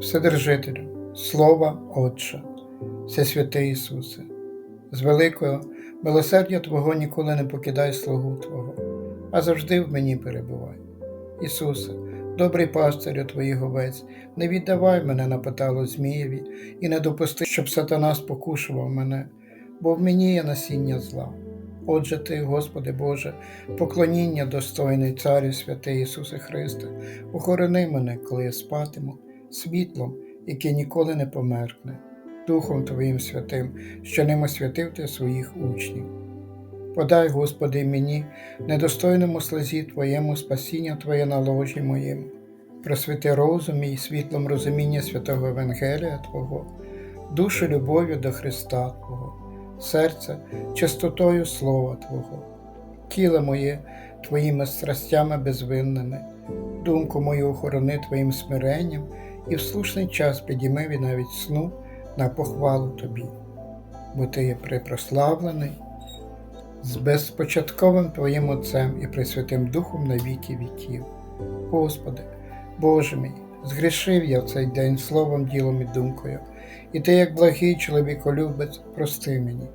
Вседержителю, Слова Отче, Всесвятий Ісусе, з великого милосердя Твого ніколи не покидай слугу Твого, а завжди в мені перебувай. Ісусе, добрий пастирю Твоїх овець, не віддавай мене на поталу Змієві і не допусти, щоб сатана спокушував мене, бо в мені є насіння зла. Отже ти, Господи Боже, поклоніння достойний Царю святий Ісусе Христе, охорони мене, коли я спатиму, світлом, яке ніколи не померкне, Духом Твоїм святим, що ним освятив Ти своїх учнів. Подай, Господи, мені, недостойному слезі Твоєму спасіння Твоє на ложі моєму, просвіти розум мій світлом розуміння святого Евангелія Твого, душу любов'ю до Христа Твого, серце чистотою Слова Твого, тіло моє Твоїми страстями безвинними, думку мою охорони Твоїм смиренням і в слушний час підійми від навіть сну на похвалу Тобі, бо Ти є припрославлений з безпочатковим Твоїм Отцем і Пресвятим Духом на віки віків. Господи, Боже мій, згрішив я в цей день словом, ділом і думкою, і Ти, як благий чоловіколюбець, прости мені.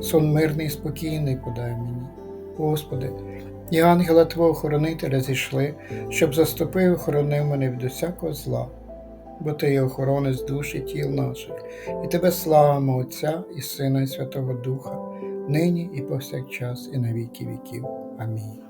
Сон мирний і спокійний подай мені. Господи, і ангела Твого охоронителя зійшли, щоб заступив і охоронив мене від усякого зла, бо Ти є охоронець душ і тіл наших, і Тебе славимо Отця і Сина, і Святого Духа, нині і повсякчас, і на віки віків. Амінь.